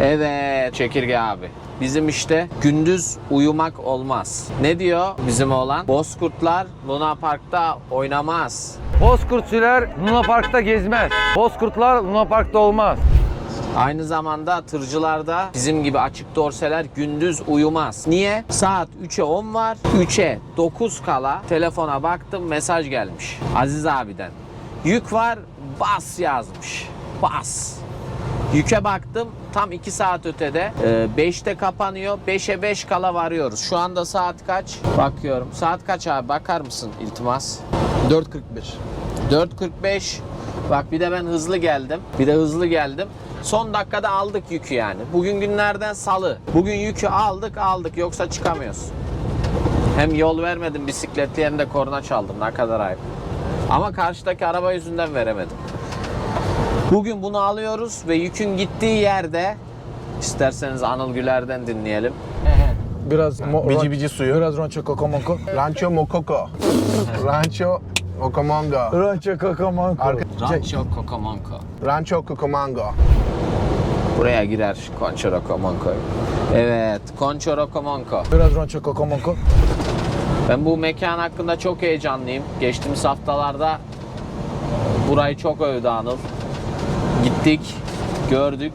Evet çekirge abi. Bizim işte gündüz uyumak olmaz. Ne diyor bizim oğlan? Bozkurtlar Luna Park'ta oynamaz. Bozkurtçular Luna Park'ta gezmez. Bozkurtlar Luna Park'ta olmaz. Aynı zamanda tırcılarda bizim gibi açık dorseler gündüz uyumaz. Niye? Saat 3'e 10 var. 3'e 9 kala telefona baktım mesaj gelmiş. Aziz abiden. Yük var bas yazmış. Bas. Yüke baktım tam 2 saat ötede. 5'te kapanıyor. 5'e 5 kala varıyoruz. Şu anda saat kaç? Bakıyorum. Saat kaç abi? Bakar mısın iltimas? 4.41. 4.45. Bak bir de ben hızlı geldim. Bir de hızlı geldim. Son dakikada aldık yükü yani. Bugün günlerden salı. Bugün yükü aldık aldık yoksa çıkamıyoruz. Hem yol vermedim bisikletli hem de korna çaldım. Ne kadar ayıp. Ama karşıdaki araba yüzünden veremedim. Bugün bunu alıyoruz ve yükün gittiği yerde isterseniz Anıl Güler'den dinleyelim. Biraz mo- Bici bici suyu. Biraz Roncho Kokomonko. Rancho Mokoko. Rancho Okomongo. Roncho Kokomonko. Arka- Rancho Cocamonco. Rancho Kokomango. Buraya girer Conchoro Comonco. Evet, Conchoro Comonco. Biraz Roncho Kokomonko. Ben bu mekan hakkında çok heyecanlıyım. Geçtiğimiz haftalarda burayı çok övdü Anıl. Gittik, gördük.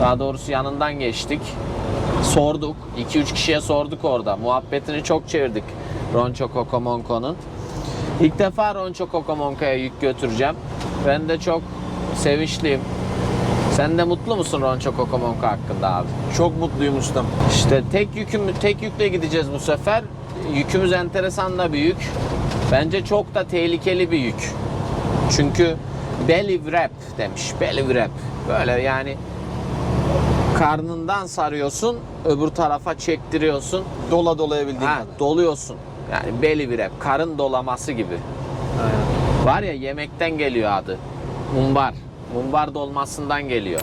Daha doğrusu yanından geçtik. Sorduk. 2-3 kişiye sorduk orada. Muhabbetini çok çevirdik Roncho Cocomonco'nun. İlk defa Roncho Cocomonco'ya yük götüreceğim. Ben de çok sevinçliyim. Sen de mutlu musun Roncho Cocomonco hakkında abi? Çok mutluyum ustam. İşte tek yüküm tek yükle gideceğiz bu sefer. Yükümüz enteresan da bir yük. Bence çok da tehlikeli bir yük. Çünkü belly wrap demiş. Belly wrap. Böyle yani karnından sarıyorsun, öbür tarafa çektiriyorsun. Dola dolayabildiğin Ha, kadar. doluyorsun. Yani belly wrap, karın dolaması gibi. Var ya yemekten geliyor adı. Mumbar. Mumbar dolmasından geliyor.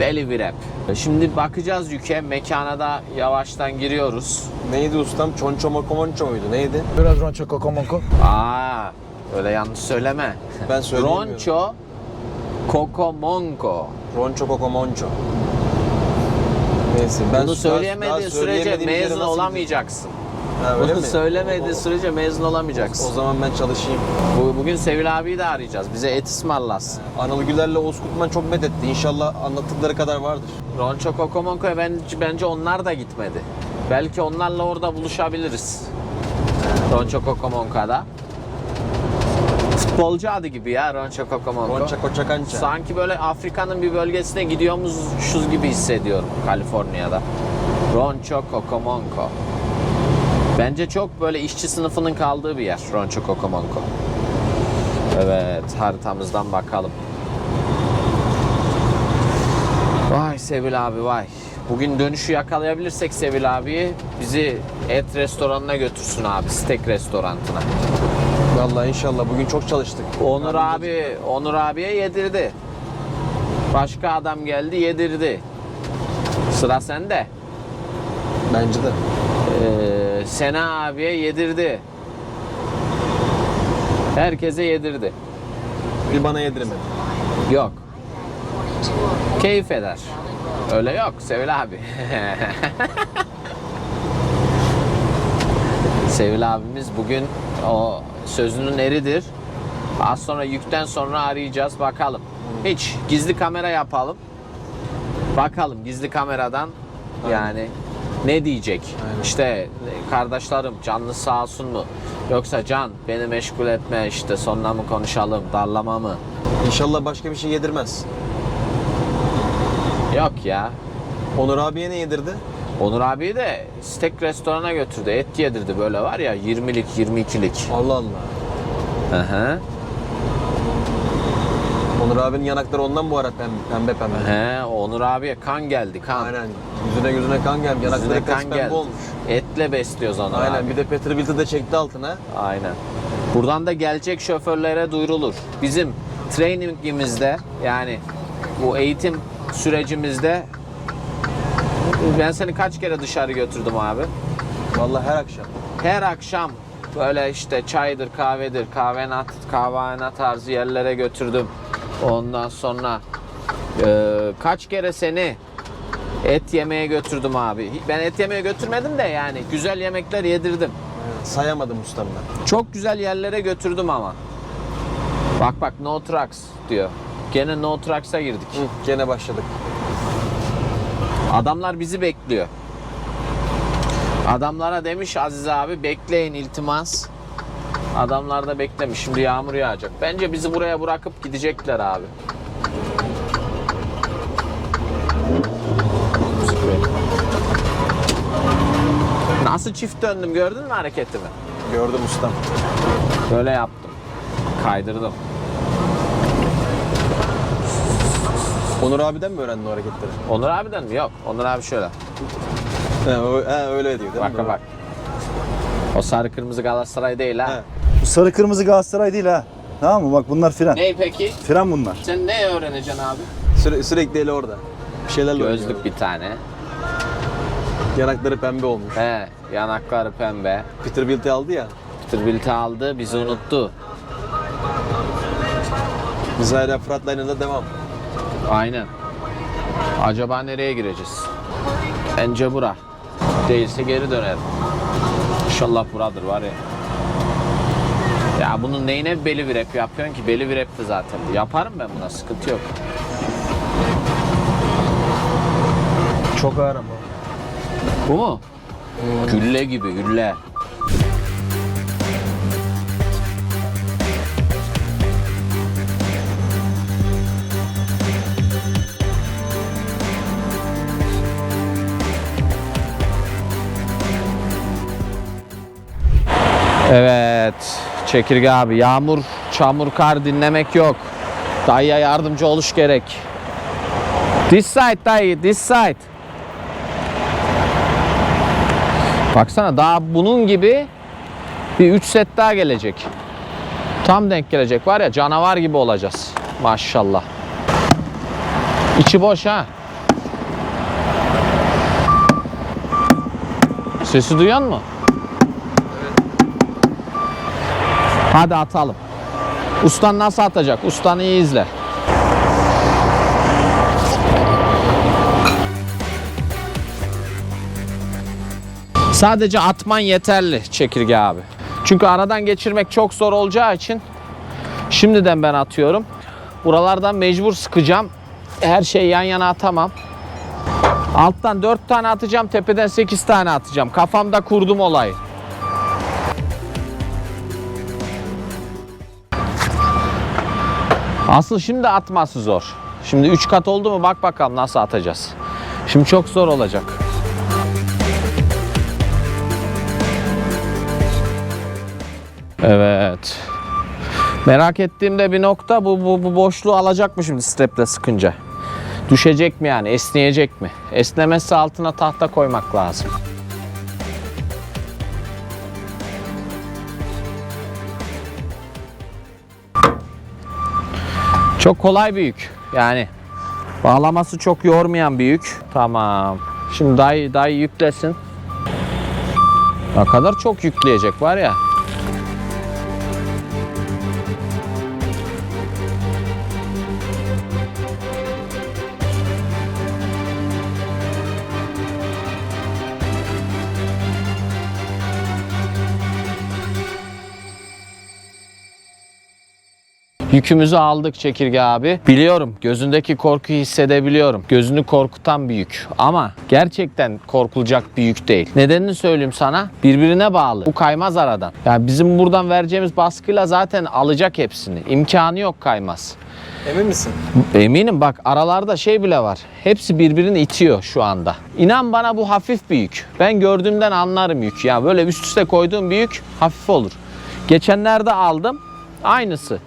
Belly wrap. Şimdi bakacağız yüke. Mekana da yavaştan giriyoruz. Neydi ustam? Çonço Mokomonço muydu? Neydi? Biraz Roncho Kokomonko. Aa, öyle yanlış söyleme. Ben söyleyemiyorum. Roncho Cocomonco. Ronço Kokomonço. Neyse ben Bunu söyleyemediğin sürece mezun olamayacaksın. Ha, öyle Bunu mi? O- sürece mezun olamayacaksın. O zaman ben çalışayım. Bu- Bugün Sevil abiyi de arayacağız. Bize et ısmarlasın. Anıl Güler'le Oğuz Kutman çok met etti. İnşallah anlattıkları kadar vardır. Roncho Cocomonco'ya bence, bence onlar da gitmedi. Belki onlarla orada buluşabiliriz. Roncho Cocomonco'da. Futbolcu adı gibi ya Roncho Cocomonco. Ronça Koçakança. Sanki böyle Afrika'nın bir bölgesine gidiyormuşuz gibi hissediyorum Kaliforniya'da. Roncho Cocomonco. Bence çok böyle işçi sınıfının kaldığı bir yer Roncho Cocomonco. Evet haritamızdan bakalım. Vay Sevil abi vay. Bugün dönüşü yakalayabilirsek Sevil abiyi bizi et restoranına götürsün abi. Steak restoranına. Vallahi inşallah bugün çok çalıştık. Onur abi, Onur abiye yedirdi. Başka adam geldi yedirdi. Sıra sende. Bence de. Ee, Sena abiye yedirdi. Herkese yedirdi. Bir bana yediremedi. Yok. Keyif eder. Öyle yok Sevil abi. Sevil abimiz bugün o sözünün eridir. Az sonra yükten sonra arayacağız bakalım. Hiç gizli kamera yapalım. Bakalım gizli kameradan yani ne diyecek? İşte kardeşlerim canlı sağ olsun mu? Yoksa can beni meşgul etme işte sonra mı konuşalım darlama mı? İnşallah başka bir şey yedirmez. Yok ya. Onur abiye ne yedirdi? Onur abi de steak restorana götürdü. Et yedirdi böyle var ya 20'lik 22'lik. Allah Allah. Hı hı. Onur abinin yanakları ondan bu ara pembe pembe. pembe. He, Onur abiye kan geldi kan. Aynen. Yüzüne gözüne kan. Yüzüne Yanakları kan pembe geldi. olmuş. Etle besliyoruz Onur Aynen. abi. Bir de Peterbilt'i de çekti altına. Aynen. Buradan da gelecek şoförlere duyurulur. Bizim trainingimizde yani bu eğitim sürecimizde ben seni kaç kere dışarı götürdüm abi? Vallahi her akşam. her akşam böyle işte çaydır, kahvedir, kahvenat, kahvehane tarzı yerlere götürdüm. Ondan sonra Ee, kaç kere seni et yemeye götürdüm abi. Ben et yemeye götürmedim de yani güzel yemekler yedirdim. Sayamadım ustam ben. Çok güzel yerlere götürdüm ama. Bak bak no trucks diyor. Gene no trucks'a girdik. Hı, gene başladık. Adamlar bizi bekliyor. Adamlara demiş Aziz abi bekleyin iltimas. Adamlar da beklemiş. Şimdi yağmur yağacak. Bence bizi buraya bırakıp gidecekler abi. Nasıl çift döndüm gördün mü hareketimi? Gördüm ustam. Böyle yaptım. Kaydırdım. Onur abiden mi öğrendin o hareketleri? Onur abiden mi? Yok. Onur abi şöyle. He, o- he, öyle diyor değil mi? Bak bak. O sarı kırmızı Galatasaray değil ha. He. Bu sarı kırmızı Galatasaray değil ha. Tamam mı? Bak bunlar fren. Ne peki? Fren bunlar. Sen ne öğreneceksin abi? Süre- sürekli eli orada. Bir şeylerle Gözlük oynuyor. bir tane. Yanakları pembe olmuş. He, yanakları pembe. Peterbilt aldı ya. Peterbilt aldı, bizi unuttu. Biz hala Fırat'la devam. Aynen. Acaba nereye gireceğiz? Bence bura. Değilse geri dönerim. İnşallah buradır var ya. Ya bunun neyine beli virep yapıyorsun ki? Beli virepti zaten. bu. Yaparım ben buna, sıkıntı yok. Çok ağır ama. Bu mu? Gülle gibi, gülle. Evet, çekirge abi. Yağmur, çamur, kar dinlemek yok. Dayıya yardımcı oluş gerek. This side dayı, this side. Baksana daha bunun gibi bir 3 set daha gelecek. Tam denk gelecek var ya canavar gibi olacağız. Maşallah. İçi boş ha. Sesi duyan mı? Hadi atalım. Ustan nasıl atacak? Ustanı iyi izle. Sadece atman yeterli çekirge abi. Çünkü aradan geçirmek çok zor olacağı için şimdiden ben atıyorum. Buralardan mecbur sıkacağım. Her şeyi yan yana atamam. Alttan 4 tane atacağım, tepeden 8 tane atacağım. Kafamda kurdum olayı. Asıl şimdi atması zor. Şimdi 3 kat oldu mu bak bakalım nasıl atacağız. Şimdi çok zor olacak. Evet. Merak ettiğim de bir nokta bu, bu, bu boşluğu alacak mı şimdi steple sıkınca? Düşecek mi yani? Esneyecek mi? Esnemezse altına tahta koymak lazım. Çok kolay bir yük. Yani bağlaması çok yormayan bir yük. Tamam. Şimdi dayı, dayı yüklesin. Ne kadar çok yükleyecek var ya. Yükümüzü aldık çekirge abi. Biliyorum gözündeki korkuyu hissedebiliyorum. Gözünü korkutan bir yük. Ama gerçekten korkulacak bir yük değil. Nedenini söyleyeyim sana. Birbirine bağlı. Bu kaymaz aradan. Yani bizim buradan vereceğimiz baskıyla zaten alacak hepsini. İmkanı yok kaymaz. Emin misin? Eminim bak aralarda şey bile var. Hepsi birbirini itiyor şu anda. İnan bana bu hafif bir yük. Ben gördüğümden anlarım yük. Ya böyle üst üste koyduğum bir yük hafif olur. Geçenlerde aldım. Aynısı.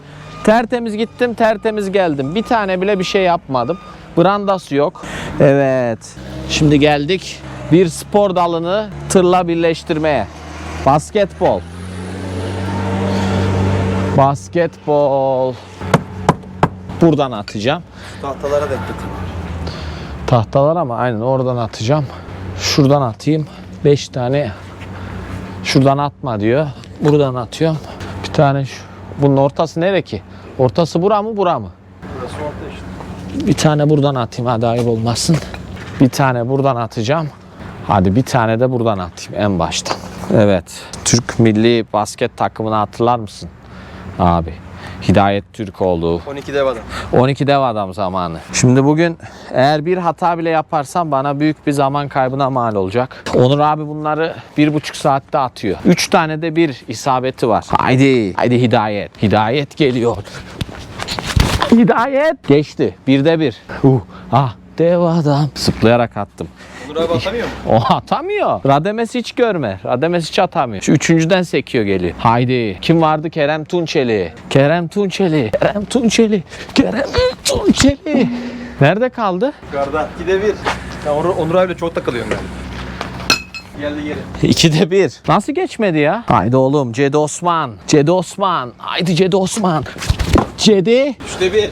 Tertemiz gittim, tertemiz geldim. Bir tane bile bir şey yapmadım. Brandası yok. Evet. Şimdi geldik bir spor dalını tırla birleştirmeye. Basketbol. Basketbol. Buradan atacağım. Tahtalara denk getir. Tahtalar ama aynen oradan atacağım. Şuradan atayım. 5 tane. Şuradan atma diyor. Buradan atıyorum. Bir tane şu. Bunun ortası nere ki? Ortası bura mı bura mı? Burası orta işte. Bir tane buradan atayım hadi ayıp olmasın. Bir tane buradan atacağım. Hadi bir tane de buradan atayım en baştan. Evet. Türk milli basket takımını hatırlar mısın? Abi. Hidayet Türkoğlu. 12 dev adam. 12 dev adam zamanı. Şimdi bugün eğer bir hata bile yaparsam bana büyük bir zaman kaybına mal olacak. Onur abi bunları bir buçuk saatte atıyor. Üç tane de bir isabeti var. Haydi, haydi Hidayet. Hidayet geliyor. Hidayet. Geçti. Birde bir. Uh, ah, dev adam. Zıplayarak attım. Onur abi atamıyor mu? O atamıyor. Rademes hiç görme. Rademes hiç atamıyor. Şu üçüncüden sekiyor geliyor. Haydi. Kim vardı? Kerem Tunçeli. Kerem Tunçeli. Kerem Tunçeli. Kerem Tunçeli. Nerede kaldı? Yukarıda. 2'de 1. Ya Onur, Onur abiyle çok takılıyorum ben. Geldi geri. İkide bir. Nasıl geçmedi ya? Haydi oğlum. Cedi Osman. Cedi Osman. Haydi Cedi Osman. Cedi. 3'te 1.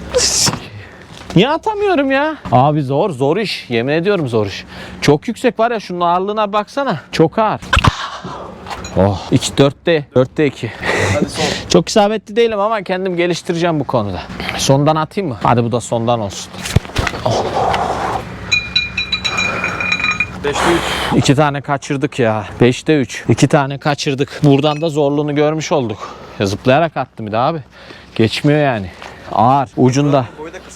Niye atamıyorum ya? Abi zor, zor iş. Yemin ediyorum zor iş. Çok yüksek var ya şunun ağırlığına baksana. Çok ağır. Oh. 2 4'te 4'te 2. Hadi son. Çok isabetli değilim ama kendim geliştireceğim bu konuda. Sondan atayım mı? Hadi bu da sondan olsun. 5'te 3. İki tane kaçırdık ya. 5'te 3. İki tane kaçırdık. Buradan da zorluğunu görmüş olduk. Ya zıplayarak attım bir de abi. Geçmiyor yani. Ağır. Ucunda. Boyu da kısa.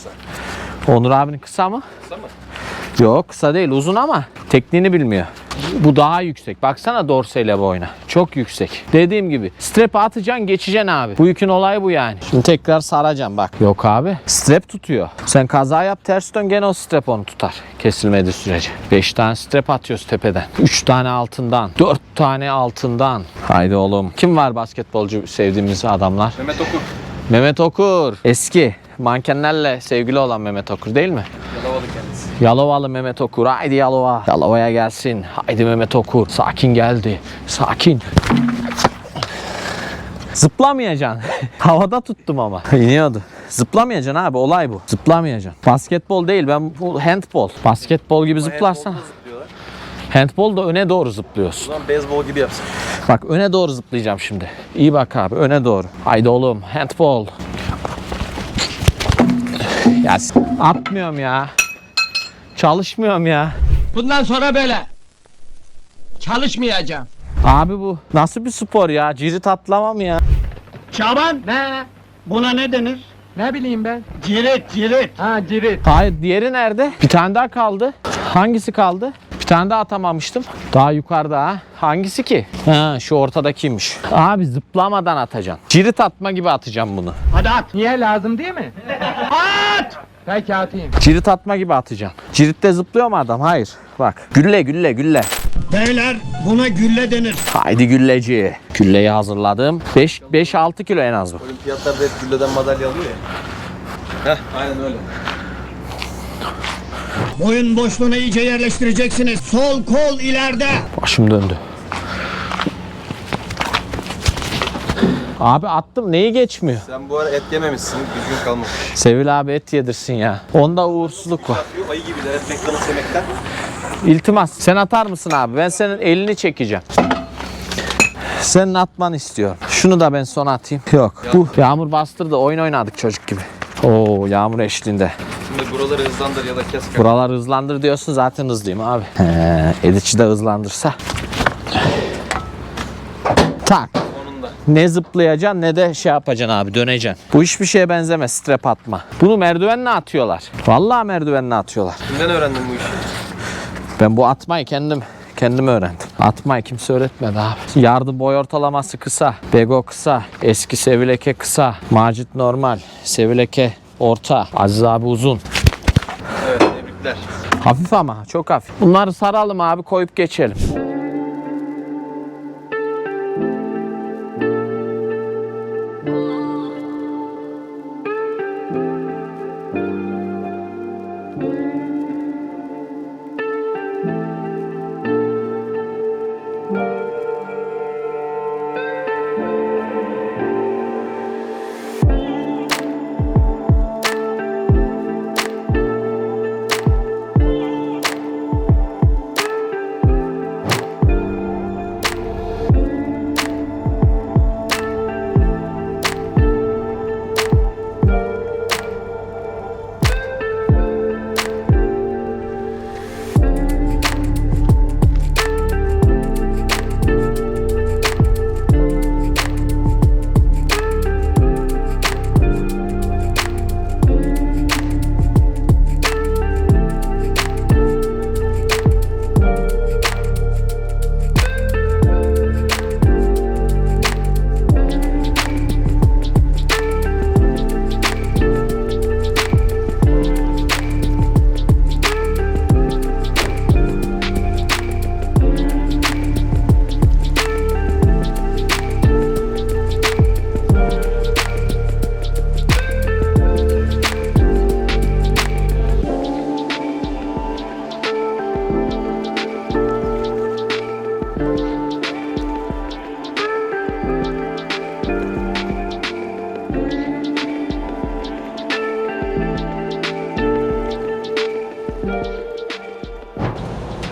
Onur abinin kısa mı? Kısa mı? Yok kısa değil uzun ama tekniğini bilmiyor. Bu daha yüksek. Baksana dorseyle boyuna. Çok yüksek. Dediğim gibi strap atacaksın geçeceksin abi. Bu yükün olayı bu yani. Şimdi tekrar saracağım bak. Yok abi. Strap tutuyor. Sen kaza yap ters dön gene o strap onu tutar. Kesilmediği sürece. 5 tane strap atıyoruz tepeden. 3 tane altından. 4 tane altından. Haydi oğlum. Kim var basketbolcu sevdiğimiz adamlar? Mehmet Okur. Mehmet Okur. Eski. Mankenlerle sevgili olan Mehmet Okur değil mi? Yalavalı kendisi. Yalovalı Mehmet Okur. Haydi Yalova. Yalova'ya gelsin. Haydi Mehmet Okur. Sakin geldi. Sakin. Zıplamayacaksın. Havada tuttum ama. İniyordu. Zıplamayacaksın abi olay bu. Zıplamayacaksın. Basketbol değil ben bu handbol. Basketbol gibi zıplarsan. Handbol da öne doğru zıplıyorsun. O zaman beyzbol gibi yapsın. Bak öne doğru zıplayacağım şimdi. İyi bak abi öne doğru. Haydi oğlum handball. Ya atmıyorum ya. Çalışmıyorum ya. Bundan sonra böyle. Çalışmayacağım. Abi bu nasıl bir spor ya? Cirit atlama mı ya? Şaban. Ne? Buna ne denir? Ne bileyim ben. Cirit, cirit. Ha cirit. Hayır diğeri nerede? Bir tane daha kaldı. Hangisi kaldı? Bir tane daha atamamıştım. Daha yukarıda ha. Hangisi ki? Ha şu ortadakiymiş. Abi zıplamadan atacaksın. Cirit atma gibi atacağım bunu. Hadi at. Niye lazım değil mi? at! Peki atayım. Cirit atma gibi atacağım. Ciritte zıplıyor mu adam? Hayır. Bak. Gülle gülle gülle. Beyler buna gülle denir. Haydi gülleci. Gülleyi hazırladım. 5 5 6 kilo en az bu. Olimpiyatlarda hep gülleden madalya alıyor ya. Heh aynen öyle. Boyun boşluğuna iyice yerleştireceksiniz. Sol kol ileride. Başım döndü. Abi attım neyi geçmiyor? Sen bu ara et yememişsin. Düzgün kalmamış. Sevil abi et yedirsin ya. Onda uğursuzluk var. Ayı gibiler. Et McDonald's yemekten. İltimas sen atar mısın abi? Ben senin elini çekeceğim. Senin atman istiyorum. Şunu da ben son atayım. Yok. Bu yağmur bastırdı. Oyun oynadık çocuk gibi. Oo yağmur eşliğinde. Şimdi buraları hızlandır ya da kes. Buralar hızlandır diyorsun zaten hızlıyım abi. He, Edici de hızlandırsa. Tak. Onun da. Ne zıplayacaksın ne de şey yapacaksın abi döneceksin. Bu hiçbir şeye benzemez strap atma. Bunu merdivenle atıyorlar. Vallahi merdivenle atıyorlar. Kimden öğrendin bu işi? Ben bu atmayı kendim kendim öğrendim. Atmayı kimse öğretmedi abi. Yardım boy ortalaması kısa. Bego kısa. Eski Sevileke kısa. Macit normal. Sevileke orta. Aziz abi uzun. Evet tebrikler. Hafif ama çok hafif. Bunları saralım abi koyup geçelim.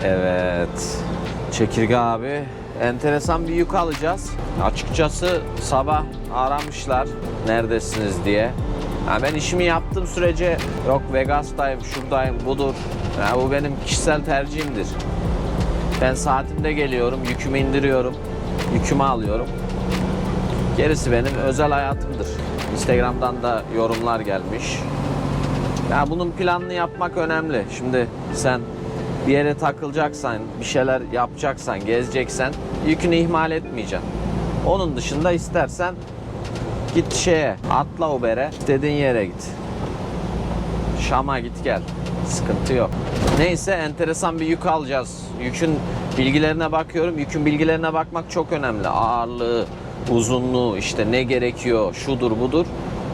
Evet. Çekirge abi. Enteresan bir yük alacağız. Açıkçası sabah aramışlar neredesiniz diye. Ha ben işimi yaptığım sürece yok Vegas'tayım, şuradayım, budur. Ya bu benim kişisel tercihimdir. Ben saatimde geliyorum, yükümü indiriyorum, yükümü alıyorum. Gerisi benim özel hayatımdır. Instagram'dan da yorumlar gelmiş. Ya bunun planını yapmak önemli. Şimdi sen bir yere takılacaksan, bir şeyler yapacaksan, gezeceksen yükünü ihmal etmeyeceksin. Onun dışında istersen git şeye, atla Uber'e, istediğin yere git. Şam'a git gel. Sıkıntı yok. Neyse enteresan bir yük alacağız. Yükün bilgilerine bakıyorum. Yükün bilgilerine bakmak çok önemli. Ağırlığı, uzunluğu, işte ne gerekiyor, şudur budur.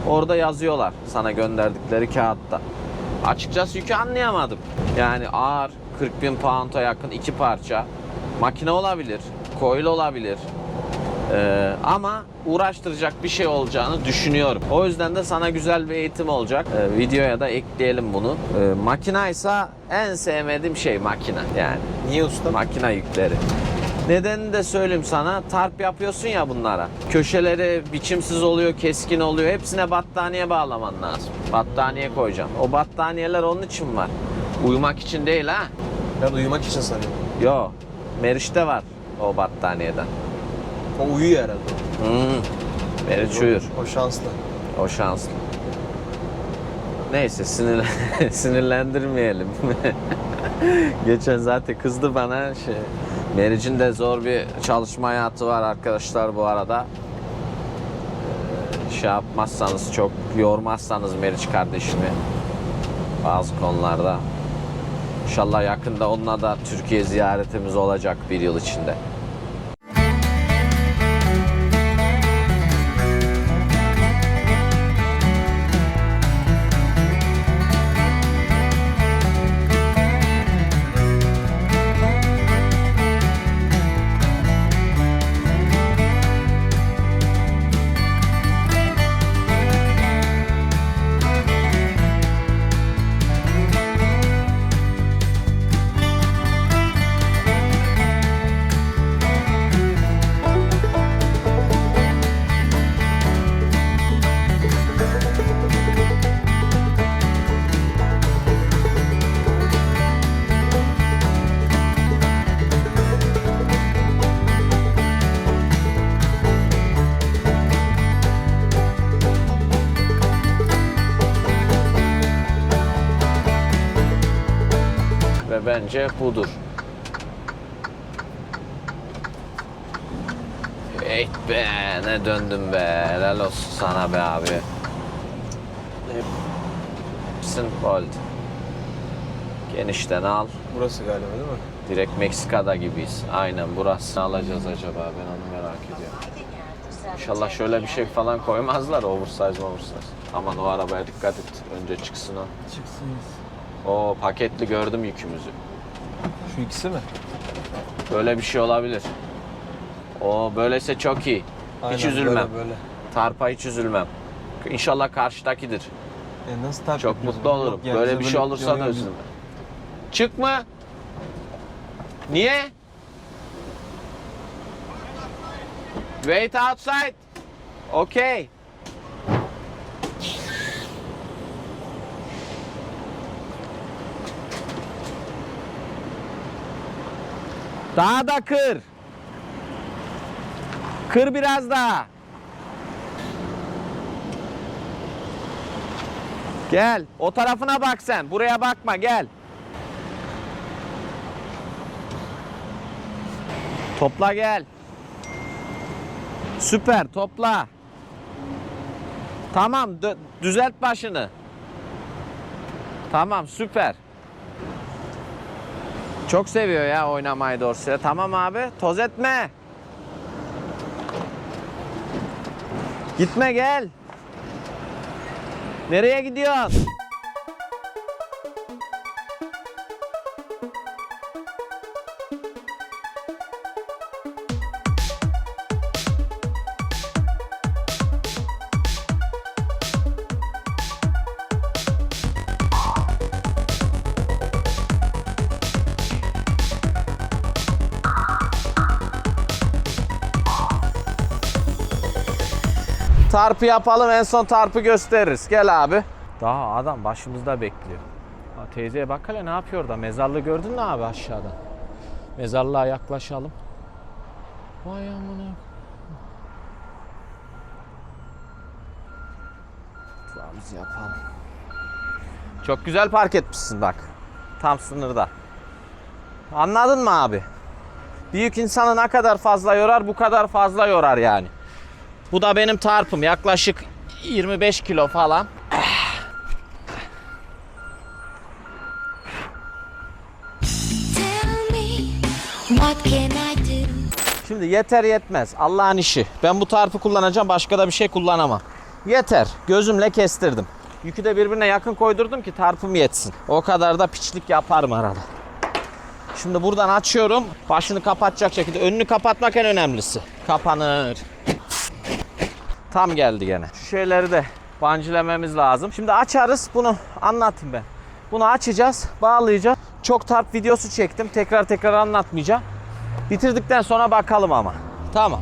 Orada yazıyorlar sana gönderdikleri kağıtta. Açıkçası yükü anlayamadım. Yani ağır 40 bin pound'a yakın iki parça. Makine olabilir, coil olabilir. Ee, ama uğraştıracak bir şey olacağını düşünüyorum. O yüzden de sana güzel bir eğitim olacak. Ee, videoya da ekleyelim bunu. Ee, makina ise en sevmediğim şey makine yani. Niye usta? Makina yükleri. Nedenini de söyleyeyim sana. Tarp yapıyorsun ya bunlara. Köşeleri biçimsiz oluyor, keskin oluyor. Hepsine battaniye bağlaman lazım. Battaniye koyacaksın. O battaniyeler onun için var. Uyumak için değil ha. Ben uyumak için sanıyorum. Yo. Meriç'te var o battaniyeden. O uyuyor herhalde. Hmm. Meriç uyur. O şanslı. O şanslı. Neyse sinir sinirlendirmeyelim. Geçen zaten kızdı bana şey. Meriç'in de zor bir çalışma hayatı var arkadaşlar bu arada. Ee, Şey yapmazsanız çok yormazsanız Meriç kardeşimi bazı konularda. İnşallah yakında onunla da Türkiye ziyaretimiz olacak bir yıl içinde. Bence budur. Ey be ne döndüm be. Helal olsun sana be abi. Hepsin bold. Genişten al. Burası galiba değil mi? Direkt Meksika'da gibiyiz. Aynen burası. Alacağız acaba ben onu merak ediyorum. İnşallah şöyle bir şey falan koymazlar oversize oversize. Aman o arabaya dikkat et. Önce çıksın o. Çıksın. O paketli gördüm yükümüzü. Şu ikisi mi? Böyle bir şey olabilir. O böyleyse çok iyi. hiç Aynen, üzülmem. Böyle, böyle. Tarpa hiç üzülmem. İnşallah karşıdakidir. E nasıl tarif Çok mutlu olurum. Yok yani Böyle bir şey olursa da üzülmem. Çıkma. Niye? Wait outside. Okay. Daha da kır. Kır biraz daha. Gel. O tarafına bak sen. Buraya bakma gel. Topla gel. Süper topla. Tamam düzelt başını. Tamam süper. Çok seviyor ya oynamayı Dorsey'e. Tamam abi toz etme. Gitme gel. Nereye gidiyorsun? Tarpı yapalım en son tarpı gösteririz. Gel abi. Daha adam başımızda bekliyor. Ha, teyzeye bak hele ne yapıyor da mezarlığı gördün mü abi aşağıda? Mezarlığa yaklaşalım. Vay amına. Duamızı yapalım. Çok güzel park etmişsin bak. Tam sınırda. Anladın mı abi? Büyük insanı ne kadar fazla yorar bu kadar fazla yorar yani. Bu da benim tarpım yaklaşık 25 kilo falan. Şimdi yeter yetmez Allah'ın işi. Ben bu tarpı kullanacağım başka da bir şey kullanamam. Yeter gözümle kestirdim. Yükü de birbirine yakın koydurdum ki tarpım yetsin. O kadar da piçlik yaparım arada. Şimdi buradan açıyorum. Başını kapatacak şekilde. Önünü kapatmak en önemlisi. Kapanır. Tam geldi gene. Şu şeyleri de bancilememiz lazım. Şimdi açarız. Bunu anlatayım ben. Bunu açacağız, bağlayacağız. Çok tarp videosu çektim. Tekrar tekrar anlatmayacağım. Bitirdikten sonra bakalım ama. Tamam.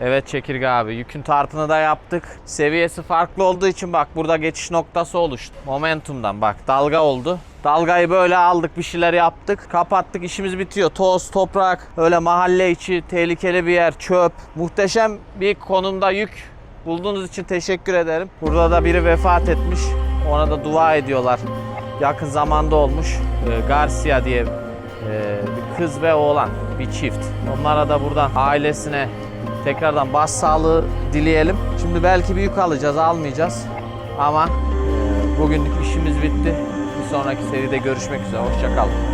Evet Çekirge abi yükün tartını da yaptık. Seviyesi farklı olduğu için bak burada geçiş noktası oluştu. Momentumdan bak dalga oldu. Dalgayı böyle aldık bir şeyler yaptık. Kapattık işimiz bitiyor. Toz, toprak, öyle mahalle içi tehlikeli bir yer, çöp. Muhteşem bir konumda yük bulduğunuz için teşekkür ederim. Burada da biri vefat etmiş. Ona da dua ediyorlar. Yakın zamanda olmuş. Ee, Garcia diye ee, bir kız ve oğlan, bir çift. Onlara da buradan ailesine tekrardan başsağlığı dileyelim. Şimdi belki bir yük alacağız, almayacağız. Ama e, bugünlük işimiz bitti. Bir sonraki seride görüşmek üzere. Hoşçakalın.